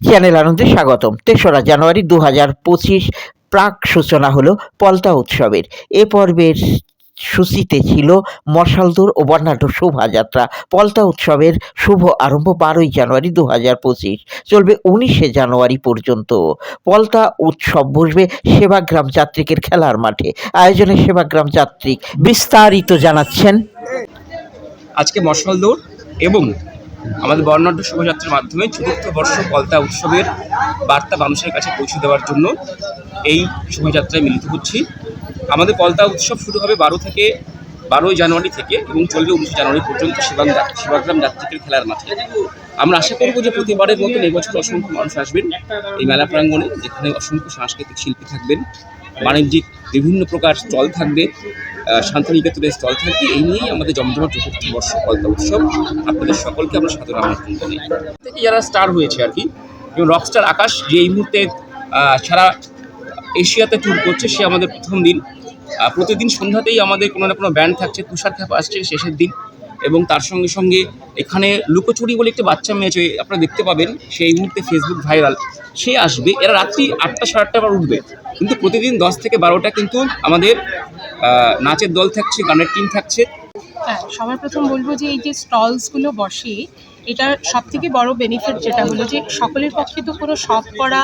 Channel আনন্দে স্বাগতম। তেসরা জানুয়ারি দু হাজার পঁচিশ প্রাক সূচনা হলো পলতা উৎসবের। এ পর্বের সূচিতে ছিল মশালদোর ও বর্ণাঢ্য শোভাযাত্রা। পলতা উৎসবের শুভ আরম্ভ বারোই জানুয়ারি দু হাজার পঁচিশ। চলবে উনিশে জানুয়ারি পর্যন্ত। পলতা উৎসব বসবে সেবাগ্রাম যাত্রিকের খেলার মাঠে। আয়োজনে সেবাগ্রাম যাত্রিক বিস্তারিত জানাচ্ছেন। আজকে মশাল দৌড় এবং আমাদের বর্ণাঢ্য শোভাযাত্রার মাধ্যমে চতুর্থ বর্ষ পলতা উৎসবের বার্তা মানুষের কাছে পৌঁছে দেওয়ার জন্য এই শোভাযাত্রায় মিলিত হচ্ছি। আমাদের পলতা উৎসব শুরু হবে বারো থেকে বারোই জানুয়ারি থেকে এবং চলবে উনিশে জানুয়ারি পর্যন্ত শিবাং শিবাগ্রাম যাত্রীদের খেলার মাঠে। আমরা আশা করব যে প্রতিবারের মতন এবছর অসংখ্য মানুষ আসবেন এই মেলা প্রাঙ্গণে, যেখানে অসংখ্য সাংস্কৃতিক শিল্পী থাকবেন। বাণিজ্যিক বিভিন্ন প্রকার স্টল থাকবে। শান্তিনিকেতনের স্থল থাকবে। এই নিয়েই আমাদের জমজমাট চতুর্থ বর্ষ পালতা উৎসব। আপনাদের সকলকে আমরা সাদর আমন্ত্রণ জানাই। থেকে যারা স্টার হয়েছে আর কি, এবং রকস্টার আকাশ, যে এই মুহূর্তে সারা এশিয়াতে ট্যুর করছে, সে আমাদের প্রথম দিন। প্রতিদিন সন্ধ্যাতেই আমাদের কোনো না কোনো ব্যান্ড থাকছে তুষার খ্যাপ আসছে, শেষের দিন। এবং তার সঙ্গে সঙ্গে এখানে লুকোচুরি বলে একটি বাচ্চা মেয়ে আছে, আপনারা দেখতে পাবেন, সেই মুহূর্তে ফেসবুক ভাইরাল। সে আসবে, এরা রাত্রি আটটা সাড়ে আটটা আবার উঠবে। কিন্তু প্রতিদিন দশ থেকে বারোটা কিন্তু আমাদের নাচের দল থাকছে, গানের টিম থাকছে। হ্যাঁ সবার প্রথম বলব যে এই যে স্টলসগুলো বসে এটার সব থেকে বড় বেনিফিট যেটা হলো যে সকলের পক্ষে তো কোনো শপ করা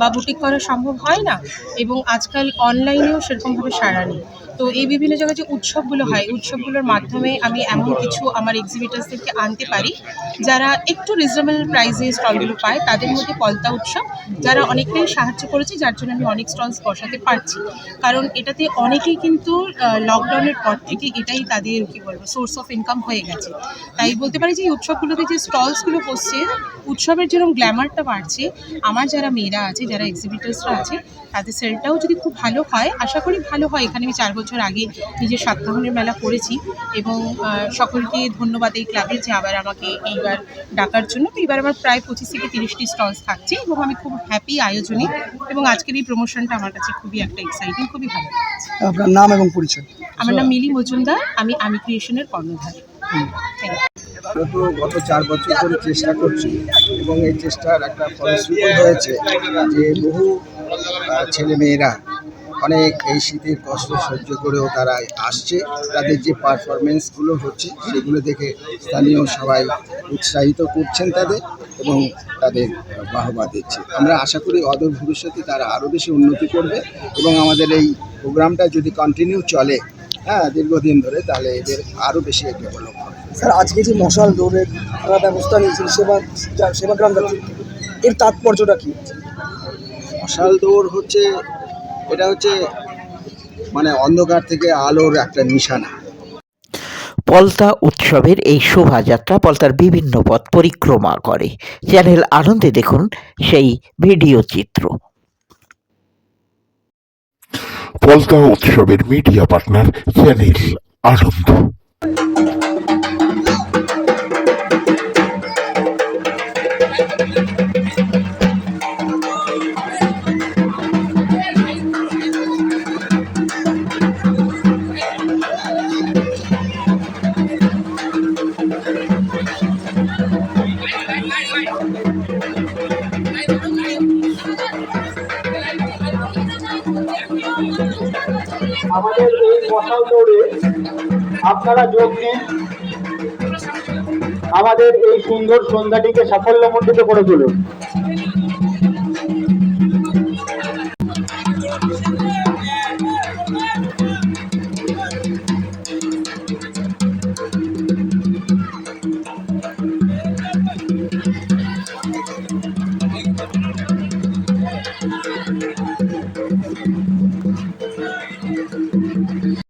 বা বুটিক করা সম্ভব হয় না। এবং আজকাল অনলাইনেও সেরকমভাবে সারা নেই। তো এই বিভিন্ন জায়গায় যে উৎসবগুলো হয়, উৎসবগুলোর মাধ্যমে আমি এমন কিছু আমার এক্সিবিটার্সদেরকে আনতে পারি, যারা একটু রিজনেবল প্রাইসে স্টলগুলো পায়, তাদের মধ্যে পলতা উৎসব, যারা অনেকটাই সাহায্য করেছে, যার জন্য আমি অনেক স্টলস বসাতে পারছি। কারণ এটাতে অনেকেই কিন্তু লকডাউনের পর থেকে এটাই তাদের, কি বলব সোর্স অফ ইনকাম হয়ে গেছে। তাই বলতে পারি যে এই উৎসবগুলোতে যে স্টলসগুলো বসছে, উৎসবের যেরকম গ্ল্যামারটা বাড়ছে, আমার যারা মেয়েরা আছে, যারা এক্সিবিটার্সরা আছে, তাদের সেলটাও যদি খুব ভালো হয়, আশা করি ভালো হয়। এখানে আমি চার বছর আগে নিজের সাতকাহনের মেলা করেছি এবং সকলকে ধন্যবাদ এই ক্লাবের যে আবার আমাকে এইবার ডাকার জন্য। তো এবার আমার প্রায় পঁচিশ থেকে তিরিশটি স্টলস থাকছে এবং আমি খুব হ্যাপি আয়োজনে এবং আজকের এই প্রমোশনটা আমার কাছে খুবই একটা এক্সাইটিং খুবই ভালো আপনার নাম এবং পরিচয়? আমার নাম মিলি মজুমদার আমি আমি ক্রিয়েশনের কর্ণধার। থ্যাংক ইউ তো গত চার বছর ধরে চেষ্টা করছি এবং এই চেষ্টার একটা ফলশ্রুতি হয়েছে যে বহু ছেলে মেয়েরা অনেক এই শীতের কষ্ট সহ্য করেও তারা আসছে। তাদের যে পারফরমেন্সগুলো হচ্ছে সেগুলো দেখে স্থানীয় সবাই উৎসাহিত করছেন তাদের এবং তাদের বাহবা দিচ্ছে। আমরা আশা করি অদূর ভবিষ্যতে তারা আরও বেশি উন্নতি করবে এবং আমাদের এই প্রোগ্রামটা যদি কন্টিনিউ চলে হ্যাঁ দীর্ঘদিন ধরে তাহলে এদের আরও বেশি ডেভেলপ হবে। স্যার আজকে যে মশাল দৌড়ের ব্যবস্থা নিয়েছেন সেবা সেবাগ্রাম এর তাৎপর্যটা কি? মশাল দৌড় হচ্ছে এটা হচ্ছে মানে অন্ধকার থেকে আলোর একটা নিশানা। পলতা উৎসবের এই শোভাযাত্রা পলতার বিভিন্ন পথ পরিক্রমা করে। চ্যানেল আনন্দে দেখুন সেই ভিডিও চিত্র। পলতা উৎসবের মিডিয়া পার্টনার চ্যানেল আনন্দ। আমাদের এই মশাল দৌড়ে আপনারা যোগ দিন। আমাদের এই সুন্দর সন্ধ্যাটিকে সাফল্যমণ্ডিত করে তুলুন।